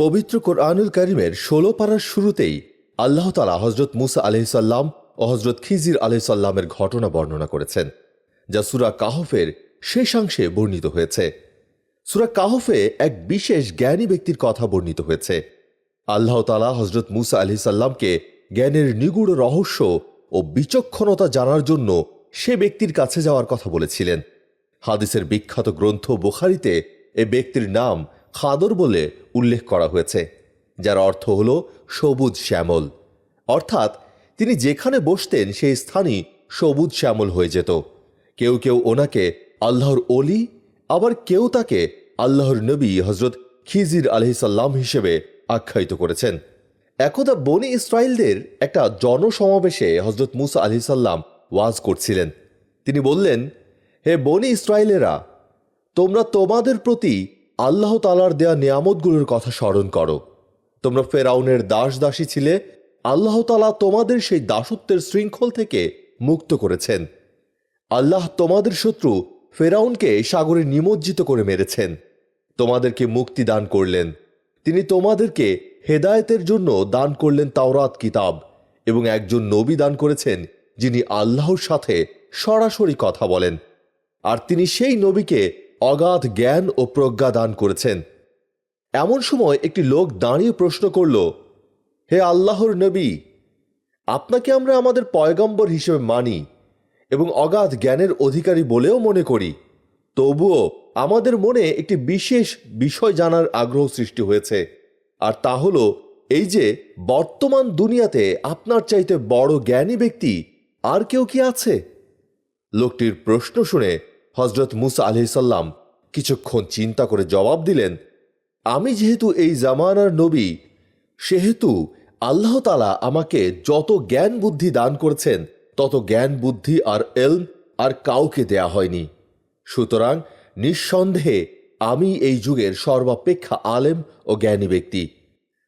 পবিত্র কোরআনুল করিমের ষোলো পাড়ার শুরুতেই আল্লাহ তালা হজরত মুসা আলহিসাল্লাম ও হজরত খিজির আলহিসাল্লামের ঘটনা বর্ণনা করেছেন, যা সুরা কাহফের শেষাংশে বর্ণিত হয়েছে। সুরা কাহফে এক বিশেষ জ্ঞানী ব্যক্তির কথা বর্ণিত হয়েছে। আল্লাহ তালা হজরত মুসা আলহিসাল্লামকে জ্ঞানের নিগুড় রহস্য ও বিচক্ষণতা জানার জন্য সে ব্যক্তির কাছে যাওয়ার কথা বলেছিলেন। হাদিসের বিখ্যাত গ্রন্থ বোখারিতে এ ব্যক্তির নাম খাদর বলে উল্লেখ করা হয়েছে, যার অর্থ হল সবুজ শ্যামল। অর্থাৎ তিনি যেখানে বসতেন সেই স্থানই সবুজ শ্যামল হয়ে যেত। কেউ কেউ ওনাকে আল্লাহর অলি আবার কেউ তাকে আল্লাহর নবী হজরত খিজির আলহিসাল্লাম হিসেবে আখ্যায়িত করেছেন। একদা বনি ইসরায়েলদের একটা জনসমাবেশে হজরত মুসা আলহিসাল্লাম ওয়াজ করছিলেন। তিনি বললেন, হে বনি ইসরায়েলেরা তোমরা তোমাদের প্রতি আল্লাহ তালার দেয়া নিয়ামতগুলোর কথা স্মরণ করো। তোমরা ফেরাউনের দাস দাসী ছিলে, আল্লাহ তালা তোমাদের সেই দাসত্বের শৃঙ্খল থেকে মুক্ত করেছেন। আল্লাহ তোমাদের শত্রু ফেরাউনকে সাগরে নিমজ্জিত করে মেরেছেন। তোমাদেরকে মুক্তি দান করলেন। তিনি তোমাদেরকে হেদায়েতের জন্য দান করলেন তাওরাত কিতাব এবং একজন নবী দান করেছেন, যিনি আল্লাহর সাথে সরাসরি কথা বলেন। আর তিনি সেই নবীকে অগাধ জ্ঞান ও প্রজ্ঞা দান করেছেন। এমন সময় একটি লোক দাঁড়িয়ে প্রশ্ন করল, হে আল্লাহর নবী, আপনাকে আমরা আমাদের পয়গম্বর হিসেবে মানি এবং অগাধ জ্ঞানের অধিকারী বলেও মনে করি। তবুও আমাদের মনে একটি বিশেষ বিষয় জানার আগ্রহ সৃষ্টি হয়েছে, আর তা হল এই যে বর্তমান দুনিয়াতে আপনার চাইতে বড় জ্ঞানী ব্যক্তি আর কেউ কি আছে? লোকটির প্রশ্ন শুনে হজরত মুসা আলহিসাল্লাম কিছুক্ষণ চিন্তা করে জবাব দিলেন, আমি যেহেতু এই জামানার নবী, সেহেতু আল্লাহ তালা আমাকে যত জ্ঞান বুদ্ধি দান করেছেন, তত জ্ঞান বুদ্ধি আর এলম আর কাউকে দেয়া হয়নি। সুতরাং নিঃসন্দেহে আমি এই যুগের সর্বাপেক্ষা আলেম ও জ্ঞানী ব্যক্তি।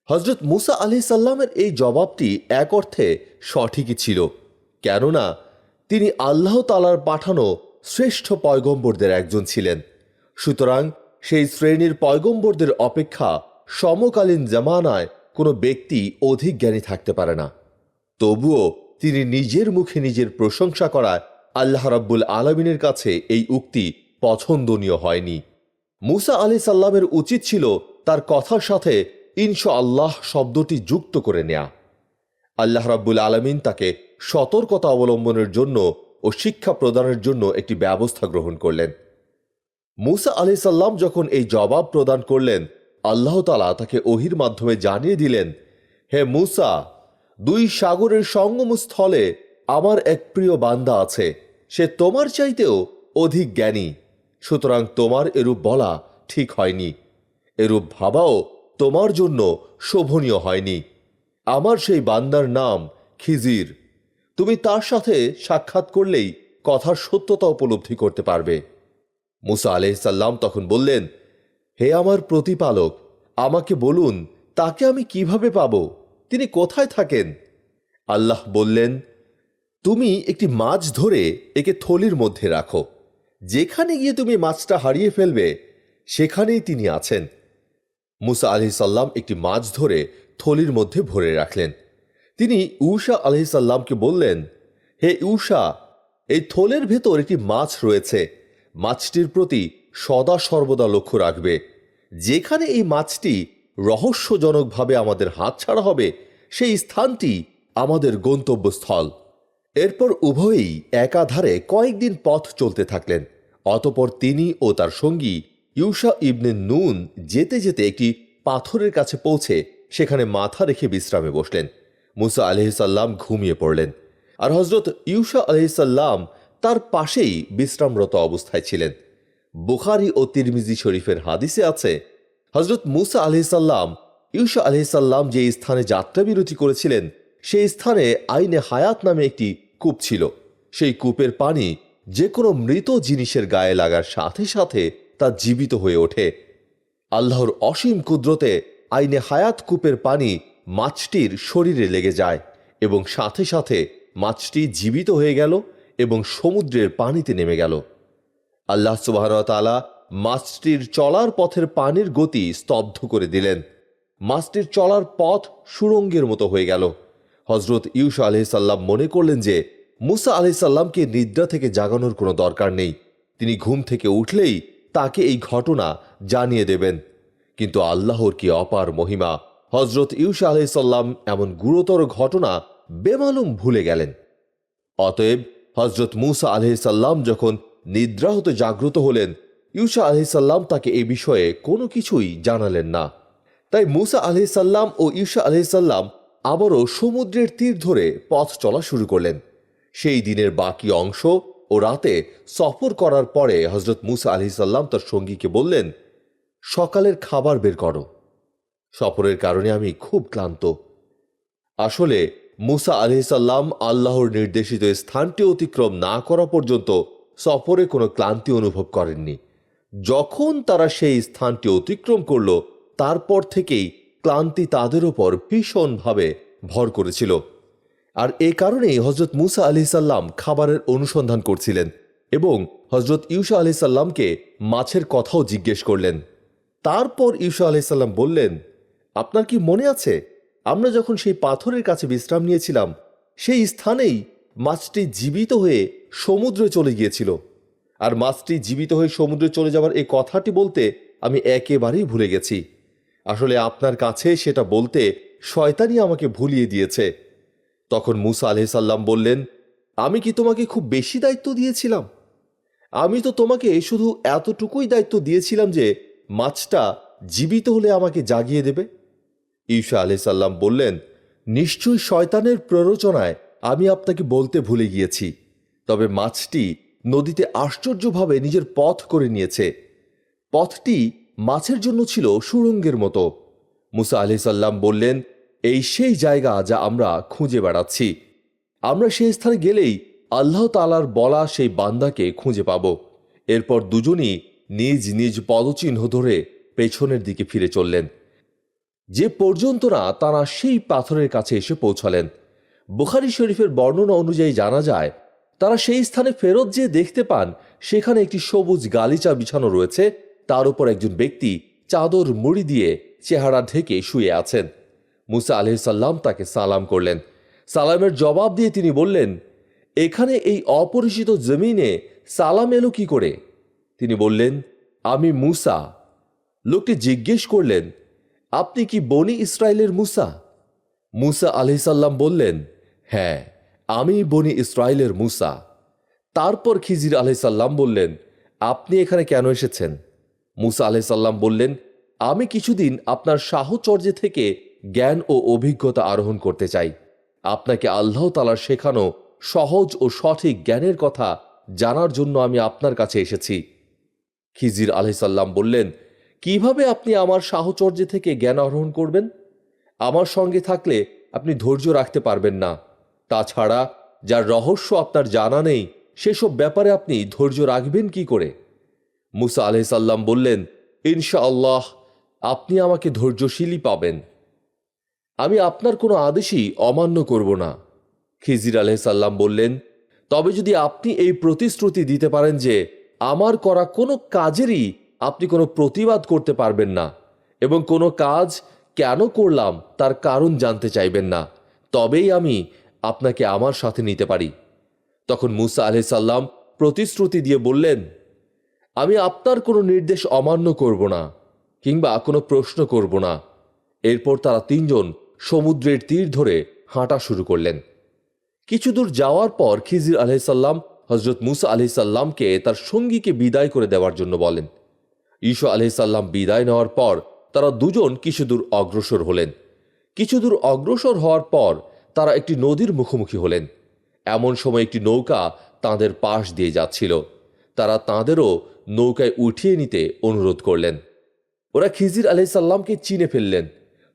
হজরত মুসা আলি সাল্লামের এই জবাবটি এক অর্থে সঠিকই ছিল, কেননা তিনি আল্লাহ তালার পাঠানো শ্রেষ্ঠ পয়গম্বরদের একজন ছিলেন। সুতরাং সেই শ্রেণির পয়গম্বরদের অপেক্ষা সমকালীন জামানায় কোনো ব্যক্তি অধিক জ্ঞানী থাকতে পারে না। তবুও তিনি নিজের মুখে নিজের প্রশংসা করায় আল্লাহ রাব্বুল আলমিনের কাছে এই উক্তি পছন্দনীয় হয়নি। মুসা আলি সাল্লামের উচিত ছিল তার কথার সাথে ইনশা আল্লাহ শব্দটি যুক্ত করে নেয়া। আল্লাহ রাব্বুল আলমিন তাকে সতর্কতা অবলম্বনের জন্য ও শিক্ষা প্রদানের জন্য একটি ব্যবস্থা গ্রহণ করলেন। মুসা আলি সাল্লাম যখন এই জবাব প্রদান করলেন, আল্লাহ তালা তাকে ওহির মাধ্যমে জানিয়ে দিলেন, হে মুসা, দুই সাগরের সঙ্গমস্থলে আমার এক প্রিয় বান্দা আছে। সে তোমার চাইতেও অধিক জ্ঞানী। সুতরাং তোমার এরূপ বলা ঠিক হয়নি। এরূপ ভাবাও তোমার জন্য শোভনীয় হয়নি। আমার সেই বান্দার নাম খিজির। তুমি তার সাথে সাক্ষাৎ করলেই কথার সত্যতা উপলব্ধি করতে পারবে। মুসা আলহিসাল্লাম তখন বললেন, হে আমার প্রতিপালক, আমাকে বলুন, তাকে আমি কীভাবে পাব? তিনি কোথায় থাকেন? আল্লাহ বললেন, তুমি একটি মাছ ধরে একে থলির মধ্যে রাখো। যেখানে গিয়ে তুমি মাছটা হারিয়ে ফেলবে, সেখানেই তিনি আছেন। মুসা আলি সাল্লাম একটি মাছ ধরে থলির মধ্যে ভরে রাখলেন। তিনি উষা আলহি সাল্লামকে বললেন, হে উষা এই থলের ভেতর একটি মাছ রয়েছে। মাছটির প্রতি সদা সর্বদা লক্ষ্য রাখবে। যেখানে এই মাছটি রহস্যজনকভাবে আমাদের হাতছাড়া হবে, সেই স্থানটি আমাদের গন্তব্যস্থল। এরপর উভয়েই একাধারে কয়েকদিন পথ চলতে থাকলেন। অতপর তিনি ও তার সঙ্গী ইউসা ইবনে নুন যেতে যেতে একটি পাথরের কাছে পৌঁছে সেখানে মাথা রেখে বিশ্রামে বসলেন। মুসা আলহিসাল্লাম ঘুমিয়ে পড়লেন। আর হজরত ইউসা আলহিসাল্লাম তার পাশেই বিশ্রামরত অবস্থায় ছিলেন। বুখারি ও তিরমিজি শরীফের হাদিসে আছে হজরত মুসা আলহিসাল্লাম ইউসা আলহিসাল্লাম যে স্থানে যাত্রা বিরতি করেছিলেন, সেই স্থানে আইনে হায়াত নামে একটি কূপ ছিল। সেই কূপের পানি যে কোনো মৃত জিনিসের গায়ে লাগার সাথে সাথে তা জীবিত হয়ে ওঠে। আল্লাহর অসীম কুদরতে আইনে হায়াত কূপের পানি মাছটির শরীরে লেগে যায় এবং সাথে সাথে মাছটি জীবিত হয়ে গেল এবং সমুদ্রের পানিতে নেমে গেল। আল্লাহ সুবাহতালা মাছটির চলার পথের পানির গতি স্তব্ধ করে দিলেন। মাছটির চলার পথ সুরঙ্গের মতো হয়ে গেল। হজরত ইউসা আলহিসাল্লাম মনে করলেন যে, মুসা আলহিসাল্লামকে নিদ্রা থেকে জাগানোর কোনো দরকার নেই। তিনি ঘুম থেকে উঠলেই তাকে এই ঘটনা জানিয়ে দেবেন। কিন্তু আল্লাহর কি অপার মহিমা? হজরত ইউসা আলহিসাল্লাম এমন গুরুতর ঘটনা বেমালুম ভুলে গেলেন। অতএব হজরত মুসা আলহিসাল্লাম যখন নিদ্রা হতে জাগ্রত হলেন ইউসা আলহিসাল্লাম তাকে এ বিষয়ে কোনো কিছুই জানালেন না। তাই মুসা আলহিসাল্লাম ও ইউসা আলহিসাল্লাম আবারও সমুদ্রের তীর ধরে পথ চলা শুরু করলেন। সেই দিনের বাকি অংশ ও রাতে সফর করার পরে হজরত মুসা আলহিসাল্লাম তার সঙ্গীকে বললেন, সকালের খাবার বের করো। সফরের কারণে আমি খুব ক্লান্ত। আসলে, মুসা আলহিসাল্লাম আল্লাহর নির্দেশিত স্থানটি অতিক্রম না করা পর্যন্ত সফরে কোনো ক্লান্তি অনুভব করেননি। যখন তারা সেই স্থানটি অতিক্রম করল, তারপর থেকেই ক্লান্তি তাদের ওপর ভীষণভাবে ভর করেছিল। আর এ কারণেই হজরত মুসা আলি সাল্লাম খাবারের অনুসন্ধান করছিলেন এবং হজরত ইউসা আলি সাল্লামকে মাছের কথাও জিজ্ঞেস করলেন। তারপর ইউসা আলি সাল্লাম বললেন আপনার কি মনে আছে? আমরা যখন সেই পাথরের কাছে বিশ্রাম নিয়েছিলাম, সেই স্থানেই মাছটি জীবিত হয়ে সমুদ্রে চলে গিয়েছিল। আর মাছটি জীবিত হয়ে সমুদ্রে চলে যাওয়ার এই কথাটি বলতে আমি একেবারেই ভুলে গেছি। আসলে আপনার কাছে সেটা বলতে শয়তানি আমাকে ভুলিয়ে দিয়েছে। তখন মুসা আলহিসাল্লাম বললেন, আমি কি তোমাকে খুব বেশি দায়িত্ব দিয়েছিলাম? আমি তো তোমাকে শুধু এতটুকুই দায়িত্ব দিয়েছিলাম যে মাছটা জীবিত হলে আমাকে জাগিয়ে দেবে। ঈশা আলহিসাল্লাম বললেন, নিশ্চয়ই শয়তানের প্ররোচনায় আমি আপনাকে বলতে ভুলে গিয়েছি, তবে মাছটি নদীতে আশ্চর্যভাবে নিজের পথ করে নিয়েছে। পথটি মাছের জন্য ছিল সুরঙ্গের মতো। মুসা আলহিসাল্লাম বললেন, এই সেই জায়গা যা আমরা খুঁজে বেড়াচ্ছি। আমরা সেই স্থানে গেলেই আল্লাহ তালার বলা সেই বান্দাকে খুঁজে পাব। এরপর দুজনই নিজ নিজ পদচিহ্ন ধরে পেছনের দিকে ফিরে চললেন। যে পর্যন্ত না তারা সেই পাথরের কাছে এসে পৌঁছালেন। বুখারি শরীফের বর্ণনা অনুযায়ী জানা যায়, তারা সেই স্থানে ফেরত যেয়ে দেখতে পান, সেখানে একটি সবুজ গালিচা বিছানো রয়েছে। তার উপর একজন ব্যক্তি চাদর মুড়ি দিয়ে চেহারা ঢেকে শুয়ে আছেন। মুসা আলহিসাল্লাম তাকে সালাম করলেন। সালামের জবাব দিয়ে তিনি বললেন, এখানে এই অপরিচিত জমিনে সালাম এলো কি করে? তিনি বললেন, আমি মুসা। লোকটি জিজ্ঞেস করলেন আপনি কি বনি ইসরায়েলের মুসা? মুসা আলহিসাল্লাম বললেন হ্যাঁ আমি বনি ইসরায়েলের মুসা। তারপর খিজির আলহিসাল্লাম বললেন, আপনি এখানে কেন এসেছেন? মুসা আলহিসাল্লাম বললেন, আমি কিছুদিন আপনার সাহচর্যে থেকে জ্ঞান ও অভিজ্ঞতা আরোহণ করতে চাই। আপনাকে আল্লাহ তালার শেখানো সহজ ও সঠিক জ্ঞানের কথা জানার জন্য আমি আপনার কাছে এসেছি। খিজির আলহিসাল্লাম বললেন কীভাবে আপনি আমার সাহচর্য থেকে জ্ঞান আরোহণ করবেন? আমার সঙ্গে থাকলে আপনি ধৈর্য রাখতে পারবেন না। তাছাড়া, যার রহস্য আপনার জানা নেই, সেসব ব্যাপারে আপনি ধৈর্য রাখবেন কি করে? মুসা আলহিসাল্লাম বললেন ইনশা আল্লাহ আপনি আমাকে ধৈর্যশীলই পাবেন। আমি আপনার কোনো আদেশই অমান্য করব না। খিজির আলহিসাল্লাম বললেন, তবে যদি আপনি এই প্রতিশ্রুতি দিতে পারেন যে, আমার করা কোনো কাজেরই আপনি কোনো প্রতিবাদ করতে পারবেন না এবং কোনো কাজ কেন করলাম তার কারণ জানতে চাইবেন না। তবেই আমি আপনাকে আমার সাথে নিতে পারি। তখন মুসা আলহিসাল্লাম প্রতিশ্রুতি দিয়ে বললেন, আমি আপনার কোনো নির্দেশ অমান্য করব না কিংবা কোনো প্রশ্ন করব না। এরপর তারা তিনজন সমুদ্রের তীর ধরে হাঁটা শুরু করলেন। কিছু দূর যাওয়ার পর খিজির আলহিসাল্লাম হজরত মুসা আলহিসাল্লামকে তার সঙ্গীকে বিদায় করে দেওয়ার জন্য বলেন। ঈশো আলহিসাল্লাম বিদায় নেওয়ার পর তারা দুজন কিছু দূর অগ্রসর হলেন। কিছু দূর অগ্রসর হওয়ার পর তারা একটি নদীর মুখোমুখি হলেন। এমন সময় একটি নৌকা তাদের পাশ দিয়ে যাচ্ছিল। তারা তাঁদেরও নৌকায় উঠিয়ে নিতে অনুরোধ করলেন। ওরা খিজির আলহিসাল্লামকে চিনে ফেললেন।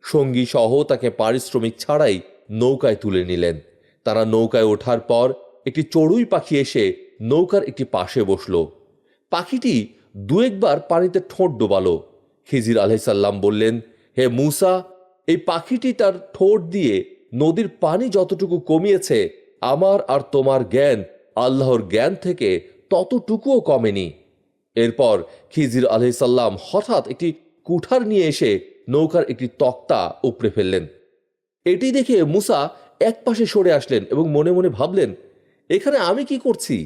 সঙ্গী সহ তাকে পারিশ্রমিক ছাড়াই নৌকায় তুলে নিলেন। তারা নৌকায় ওঠার পর একটি চড়ুই পাখি এসে নৌকার একটি পাশে বসল। পাখিটি দু একবার পানিতে ঠোঁট ডোবালো। খিজির আলহিসাল্লাম বললেন, হে মুসা, এই পাখিটি তার ঠোঁট দিয়ে নদীর পানি যতটুকু কমিয়েছে, আমার আর তোমার জ্ঞান, আল্লাহর জ্ঞান থেকে ততটুকুও কমেনি। এরপর খিজির আলহিসাল্লাম হঠাৎ একটি কুঠার নিয়ে এসে নৌকার একটি তক্তা উপড়ে ফেললেন। এটি দেখে মুসা একপাশে সরে আসলেন এবং মনে মনে ভাবলেন, এখানে আমি কি করছি?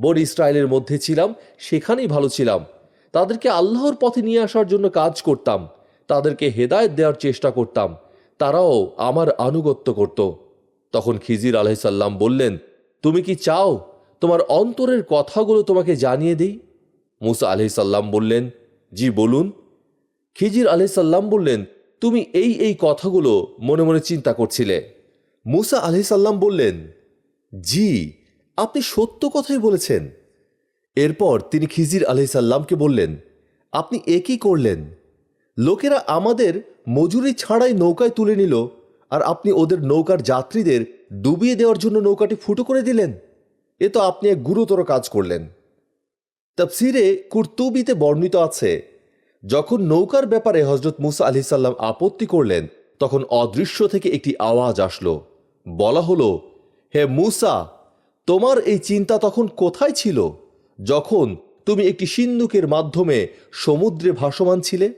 বন ইসরায়েলের মধ্যে ছিলাম, সেখানেই ভালো ছিলাম। তাদেরকে আল্লাহর পথে নিয়ে আসার জন্য কাজ করতাম, তাদেরকে হেদায়ত দেওয়ার চেষ্টা করতাম, তারাও আমার আনুগত্য করত। তখন খিজির আলহিসাল্লাম বললেন, তুমি কি চাও তোমার অন্তরের কথাগুলো তোমাকে জানিয়ে দিই? মুসা আলহিসাল্লাম বললেন, জি, বলুন। খিজির আলহিসাল্লাম বললেন, তুমি এই এই কথাগুলো মনে মনে চিন্তা করছিলে। মুসা আলহিসাল্লাম বললেন, জি। আপনি সত্য কথাই বলেছেন। এরপর তিনি খিজির আলহিসাল্লামকে বললেন, আপনি এ কি করলেন? লোকেরা আমাদের মজুরি ছাড়াই নৌকায় তুলে নিল, আর আপনি ওদের নৌকার যাত্রীদের ডুবিয়ে দেওয়ার জন্য নৌকাটি ফুটো করে দিলেন? এ তো আপনি এক গুরুতর কাজ করলেন। তফসিরে কুর্তুবিতে বর্ণিত আছে, যখন নৌকার ব্যাপারে হজরত মুসা আলি সাল্লাম আপত্তি করলেন, তখন অদৃশ্য থেকে একটি আওয়াজ আসলো। বলা হলো, হে মুসা তোমার এই চিন্তা তখন কোথায় ছিল? যখন তুমি একটি সিন্ধুকের মাধ্যমে সমুদ্রে ভাসমান ছিলে?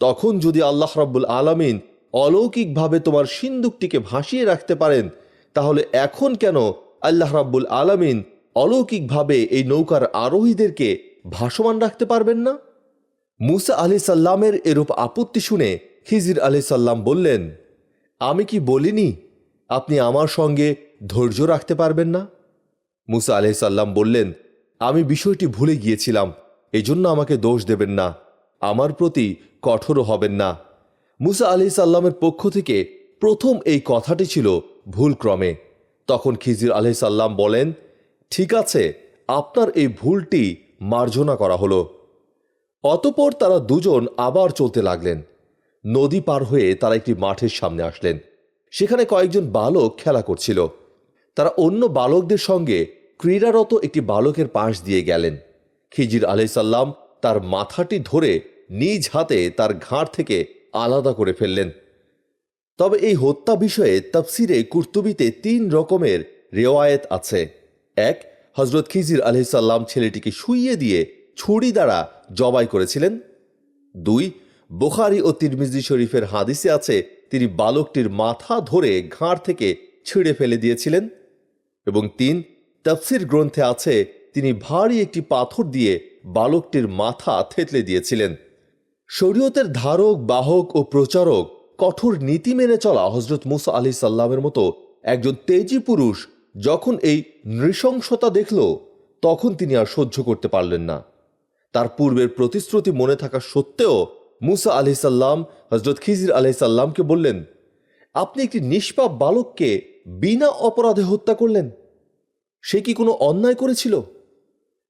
তখন যদি আল্লাহ রাব্বুল আলামিন অলৌকিকভাবে তোমার সিন্ধুকটিকে ভাসিয়ে রাখতে পারেন, তাহলে এখন কেন আল্লাহ রাব্বুল আলামিন অলৌকিকভাবে এই নৌকার আরোহীদেরকে ভাসমান রাখতে পারবেন না? মুসা আলি সাল্লামের এরূপ আপত্তি শুনে খিজির আলি সাল্লাম বললেন, আমি কি বলিনি আপনি আমার সঙ্গে ধৈর্য রাখতে পারবেন না? মুসা আলি সাল্লাম বললেন, আমি বিষয়টি ভুলে গিয়েছিলাম, এজন্য আমাকে দোষ দেবেন না। আমার প্রতি কঠোরও হবেন না। মুসা আলি সাল্লামের পক্ষ থেকে প্রথম এই কথাটি ছিল ভুল ক্রমে তখন খিজির আলি সাল্লাম বলেন, ঠিক আছে, আপনার এই ভুলটি মার্জনা করা হলো। অতপর তারা দুজন আবার চলতে লাগলেন। নদী পার হয়ে তারা একটি মাঠের সামনে আসলেন। সেখানে কয়েকজন বালক খেলা করছিল। তারা অন্য বালকদের সঙ্গে ক্রীড়ারত একটি বালকের পাশ দিয়ে গেলেন। খিজির আলাইসাল্লাম তার মাথাটি ধরে নিজ হাতে তার ঘাড় থেকে আলাদা করে ফেললেন। তবে এই হত্যা বিষয়ে তাফসিরে কুর্তুবিতে তিন রকমের রেওয়ায়েত আছে। এক হজরত খিজির আলহিসাল্লাম ছেলেটিকে শুইয়ে দিয়ে ছুরি দ্বারা জবাই করেছিলেন। দুই, বুখারি ও তিরমিজি শরীফের হাদিসে আছে, তিনি বালকটির মাথা ধরে ঘাড় থেকে ছিঁড়ে ফেলে দিয়েছিলেন। এবং তিন তাফসির গ্রন্থে আছে, তিনি ভারী একটি পাথর দিয়ে বালকটির মাথা থেতলে দিয়েছিলেন। শরীয়তের ধারক, বাহক ও প্রচারক কঠোর নীতি মেনে চলা হজরত মুসা আলি সাল্লামের মতো একজন তেজি পুরুষ যখন এই নৃশংসতা দেখল, তখন তিনি আর সহ্য করতে পারলেন না। তার পূর্বের প্রতিশ্রুতি মনে থাকা সত্ত্বেও মুসা আলি সাল্লাম হজরত খিজির আলি সাল্লামকে বললেন, আপনি একটি নিষ্পাপ বালককে বিনা অপরাধে হত্যা করলেন? সে কি কোনো অন্যায় করেছিল?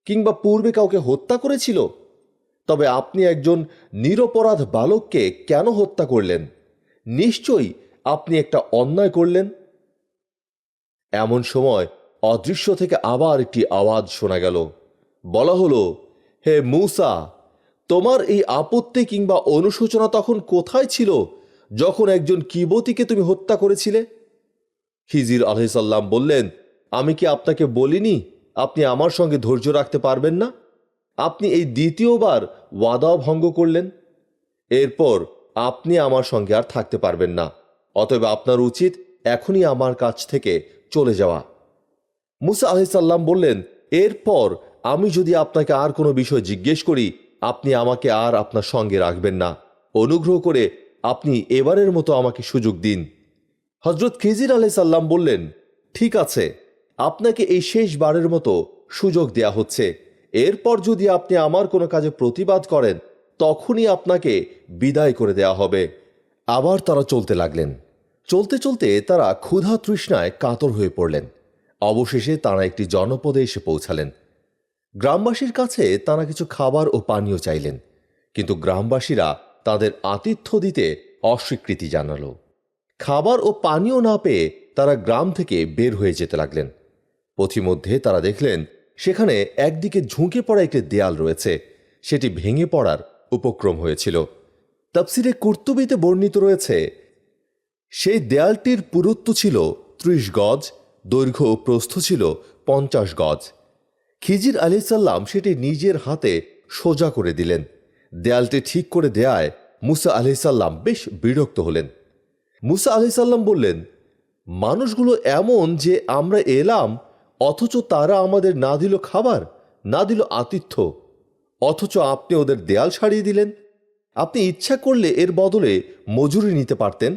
কিংবা পূর্বে কাউকে হত্যা করেছিল? তবে আপনি একজন নিরপরাধ বালককে কেন হত্যা করলেন? নিশ্চয়ই আপনি একটা অন্যায় করলেন? এমন সময় অদৃশ্য থেকে আবার একটি আওয়াজ শোনা গেল। বলা হলো, হে মূসা, তোমার এই আপত্তি কিংবা অনুশোচনা তখন কোথায় ছিল যখন একজন কিবতীকে তুমি হত্যা করেছিলে? খিজির আলহিসাল্লাম বললেন আমি কি আপনাকে বলিনি আপনি আমার সঙ্গে ধৈর্য রাখতে পারবেন না? আপনি এই দ্বিতীয়বার ওয়াদাও ভঙ্গ করলেন। এরপর আপনি আমার সঙ্গে আর থাকতে পারবেন না। অতএব আপনার উচিত এখনই আমার কাছ থেকে চলে যাওয়া। মুসা আলহিসাল্লাম বললেন, এরপর আমি যদি আপনাকে আর কোনো বিষয় জিজ্ঞেস করি, আপনি আমাকে আর আপনার সঙ্গে রাখবেন না। অনুগ্রহ করে আপনি এবারের মতো আমাকে সুযোগ দিন। হজরত খিজির আলাই সাল্লাম বললেন, ঠিক আছে আপনাকে এই শেষবারের মতো সুযোগ দেয়া হচ্ছে। এরপর যদি আপনি আমার কোনো কাজে প্রতিবাদ করেন, তখনই আপনাকে বিদায় করে দেয়া হবে। আবার তারা চলতে লাগলেন। চলতে চলতে তারা ক্ষুধা তৃষ্ণায় কাতর হয়ে পড়লেন। অবশেষে তারা একটি জনপদে এসে পৌঁছালেন। গ্রামবাসীর কাছে তারা কিছু খাবার ও পানীয় চাইলেন, কিন্তু গ্রামবাসীরা তাদের আতিথ্য দিতে অস্বীকৃতি জানালো। খাবার ও পানীয় না পেয়ে তারা গ্রাম থেকে বের হয়ে যেতে লাগলেন। পথিমধ্যে তারা দেখলেন, সেখানে একদিকে ঝুঁকে পড়া একটি দেয়াল রয়েছে। সেটি ভেঙে পড়ার উপক্রম হয়েছিল। তাপসিরে কুর্তুবিতে বর্ণিত রয়েছে, সেই দেয়ালটির পুরুত্ব ছিল ত্রিশ গজ, দৈর্ঘ্য প্রস্থ ছিল পঞ্চাশ গজ। খিজির আলি সাল্লাম সেটি নিজের হাতে সোজা করে দিলেন। দেয়ালটি ঠিক করে দেয়ায় মুসা আলহিসাল্লাম বেশ বিরক্ত হলেন। মুসা আলহিসাল্লাম বললেন, মানুষগুলো এমন যে আমরা এলাম অথচ তারা আমাদের না দিল খাবার, না দিল আতিথ্য। অথচ আপনি ওদের দেয়াল সারিয়ে দিলেন। আপনি ইচ্ছা করলে এর বদলে মজুরি নিতে পারতেন।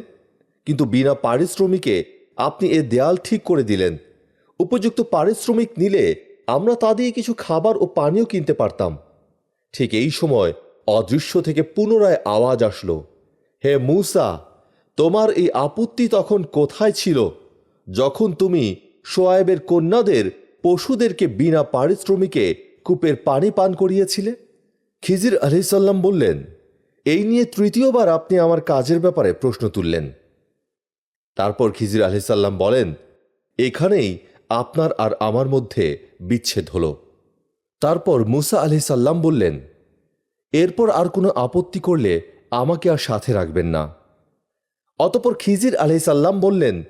কিন্তু বিনা পারিশ্রমিকে আপনি এ দেয়াল ঠিক করে দিলেন। উপযুক্ত পারিশ্রমিক নিলে আমরা তা দিয়ে কিছু খাবার ও পানীয় কিনতে পারতাম। ঠিক এই সময় অদৃশ্য থেকে পুনরায় আওয়াজ আসলো। হে মূসা, তোমার এই আপত্তি তখন কোথায় ছিল? যখন তুমি সোয়াইবের কন্যাদের, পশুদেরকে বিনা পারিশ্রমিকে কূপের পানি পান করিয়েছিলে? খিজির আলহিসাল্লাম বললেন, এই নিয়ে তৃতীয়বার আপনি আমার কাজের ব্যাপারে প্রশ্ন তুললেন। তারপর খিজির আলহিসাল্লাম বলেন, এখানেই আপনার আর আমার মধ্যে বিচ্ছেদ হল। তারপর মুসা আলহিসাল্লাম বললেন, এরপর আর কোনো আপত্তি করলে আমাকে আর সাথে রাখবেন না। অতপর খিজির আলহিসাল্লাম বললেন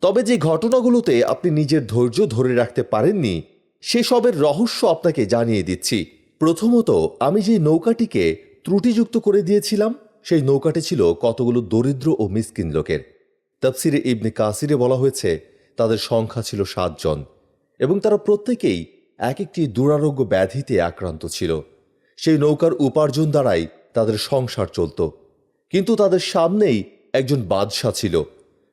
তবে যে ঘটনাগুলোতে আপনি নিজের ধৈর্য ধরে রাখতে পারেননি, সেসবের রহস্য আপনাকে জানিয়ে দিচ্ছি। প্রথমত, আমি যে নৌকাটিকে ত্রুটিযুক্ত করে দিয়েছিলাম, সেই নৌকাটি ছিল কতগুলো দরিদ্র ও মিসকিন লোকের। তফসিরে ইবনে কাসিরে বলা হয়েছে, তাদের সংখ্যা ছিল সাতজন এবং তারা প্রত্যেকেই এক একটি দুরারোগ্য ব্যাধিতে আক্রান্ত ছিল। সেই নৌকার উপার্জন দ্বারাই তাদের সংসার চলত। কিন্তু তাদের সামনেই একজন বাদশাহ ছিল।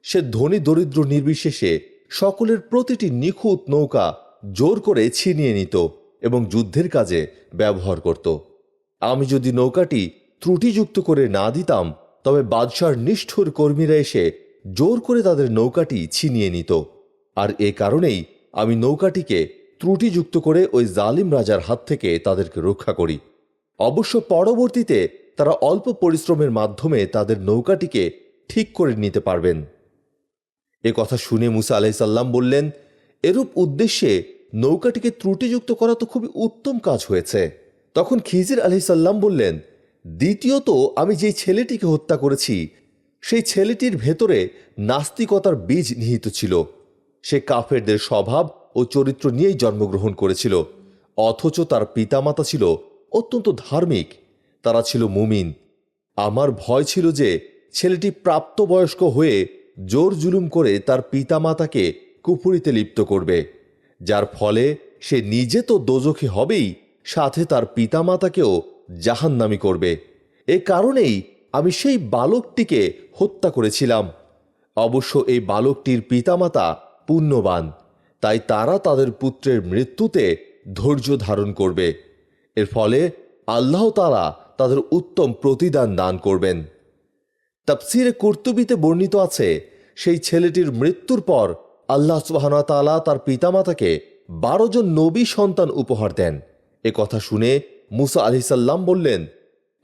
সে ধনী দরিদ্র নির্বিশেষে সকলের প্রতিটি নিখুঁত নৌকা জোর করে ছিনিয়ে নিত এবং যুদ্ধের কাজে ব্যবহার করত। আমি যদি নৌকাটি ত্রুটিযুক্ত করে না দিতাম, তবে বাদশার নিষ্ঠুর কর্মীরা এসে জোর করে তাদের নৌকাটি ছিনিয়ে নিত। আর এ কারণেই আমি নৌকাটিকে ত্রুটিযুক্ত করে ওই জালিম রাজার হাত থেকে তাদেরকে রক্ষা করি। অবশ্য পরবর্তীতে তারা অল্প পরিশ্রমের মাধ্যমে তাদের নৌকাটিকে ঠিক করে নিতে পারবেন। এ কথা শুনে মুসা আলাইসাল্লাম বললেন, এরূপ উদ্দেশ্যে নৌকাটিকে ত্রুটিযুক্ত করা তো খুবই উত্তম কাজ হয়েছে। তখন খিজির আলহিসাল্লাম বললেন, দ্বিতীয়ত আমি যেই ছেলেটিকে হত্যা করেছি, সেই ছেলেটির ভেতরে নাস্তিকতার বীজ নিহিত ছিল। সে কাফেরদের স্বভাব ও চরিত্র নিয়েই জন্মগ্রহণ করেছিল, অথচ তার পিতামাতা ছিল অত্যন্ত ধার্মিক, তারা ছিল মুমিন। আমার ভয় ছিল যে ছেলেটি প্রাপ্তবয়স্ক হয়ে জোর জুলুম করে তার পিতামাতাকে কুপুরিতে লিপ্ত করবে। যার ফলে সে নিজে তো দোজখী হবেই, সাথে তার পিতামাতাকেও জাহান্নামি করবে। এ কারণেই আমি সেই বালকটিকে হত্যা করেছিলাম। অবশ্য এই বালকটির পিতামাতা পুণ্যবান, তাই তারা তাদের পুত্রের মৃত্যুতে ধৈর্য ধারণ করবে। এর ফলে আল্লাহ তারা তাদের উত্তম প্রতিদান দান করবেন। তাফসিরে কুর্তুবিতে বর্ণিত আছে, সেই ছেলেটির মৃত্যুর পর আল্লাহ সুবাহতালা তার পিতামাতাকে বারো জন নবী সন্তান উপহার দেন। এ কথা শুনে মুসা আলিসাল্লাম বললেন,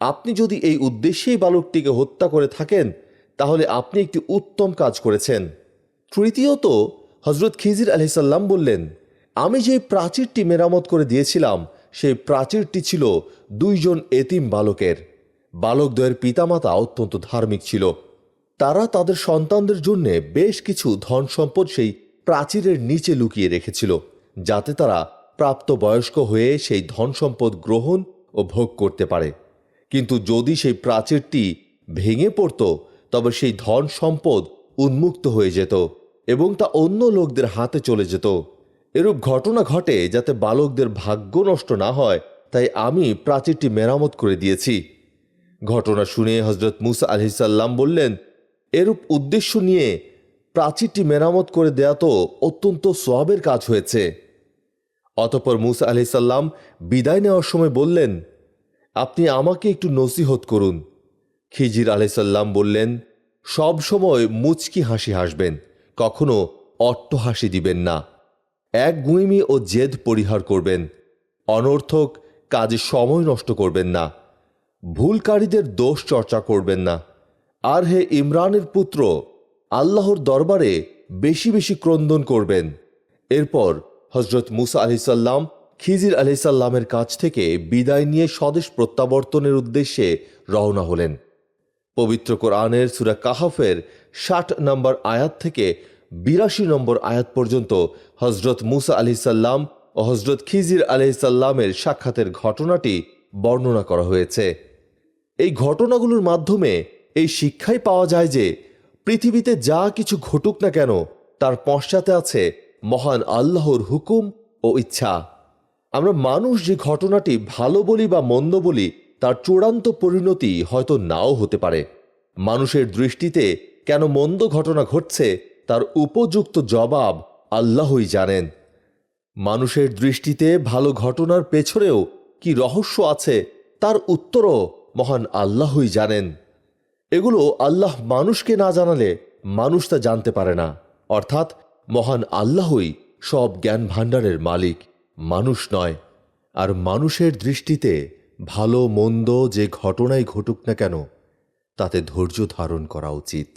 আপনি যদি এই উদ্দেশ্যেই বালকটিকে হত্যা করে থাকেন, তাহলে আপনি একটি উত্তম কাজ করেছেন। তৃতীয়ত হজরত খিজির আলহিসাল্লাম বললেন, আমি যে প্রাচীরটি মেরামত করে দিয়েছিলাম, সেই প্রাচীরটি ছিল দুইজন এতিম বালকের। বালকদ্বয়ের পিতামাতা অত্যন্ত ধার্মিক ছিল। তারা তাদের সন্তানদের জন্য বেশ কিছু ধন সম্পদ সেই প্রাচীরের নিচে লুকিয়ে রেখেছিল, যাতে তারা প্রাপ্তবয়স্ক হয়ে সেই ধন সম্পদ গ্রহণ ও ভোগ করতে পারে। কিন্তু যদি সেই প্রাচীরটি ভেঙে পড়ত, তবে সেই ধন সম্পদ উন্মুক্ত হয়ে যেত এবং তা অন্য লোকদের হাতে চলে যেত। এরূপ ঘটনা ঘটে যাতে বালকদের ভাগ্য নষ্ট না হয়, তাই আমি প্রাচীরটি মেরামত করে দিয়েছি। ঘটনা শুনে হজরত মুসা আলহিসাল্লাম বললেন, এরূপ উদ্দেশ্য নিয়ে প্রাচীরটি মেরামত করে দেয়া তো অত্যন্ত সোয়াবের কাজ হয়েছে। অতপর মুসা আলহিসাল্লাম বিদায় নেওয়ার সময় বললেন, আপনি আমাকে একটু নসিহত করুন। খিজির আলহিসাল্লাম বললেন, সব সময় মুচকি হাসি হাসবেন, কখনো অট্ট হাসি দিবেন না। এক গুইমি ও জেদ পরিহার করবেন, অনর্থক কাজে সময় নষ্ট করবেন না। ভুলকারীদের দোষ চর্চা করবেন না। আর হে ইমরানের পুত্র, আল্লাহর দরবারে বেশি বেশি ক্রন্দন করবেন। এরপর হজরত মুসা আলিসাল্লাম খিজির আলিসাল্লামের কাছ থেকে বিদায় নিয়ে স্বদেশ প্রত্যাবর্তনের উদ্দেশ্যে রওনা হলেন। পবিত্র কোরআনের সুরা কাহাফের ষাট নম্বর আয়াত থেকে বিরাশি নম্বর আয়াত পর্যন্ত হজরত মুসা আলিসাল্লাম ও হজরত খিজির আলহিসাল্লামের সাক্ষাতের ঘটনাটি বর্ণনা করা হয়েছে। এই ঘটনাগুলোর মাধ্যমে এই শিক্ষাই পাওয়া যায় যে পৃথিবীতে যা কিছু ঘটুক না কেন, তার পশ্চাতে আছে মহান আল্লাহর হুকুম ও ইচ্ছা। আমরা মানুষ যে ঘটনাটি ভালো বলি বা মন্দ বলি, তার চূড়ান্ত পরিণতি হয়তো নাও হতে পারে। মানুষের দৃষ্টিতে কেন মন্দ ঘটনা ঘটছে, তার উপযুক্ত জবাব আল্লাহই জানেন। মানুষের দৃষ্টিতে ভালো ঘটনার পেছনেও কি রহস্য আছে, তার উত্তরও মহান আল্লাহই জানেন। এগুলো আল্লাহ মানুষকে না জানালে মানুষ তা জানতে পারে না। অর্থাৎ মহান আল্লাহই সব জ্ঞান ভাণ্ডারের মালিক, মানুষ নয়। আর মানুষের দৃষ্টিতে ভালো মন্দ যে ঘটনাই ঘটুক না কেন, তাতে ধৈর্য ধারণ করা উচিত।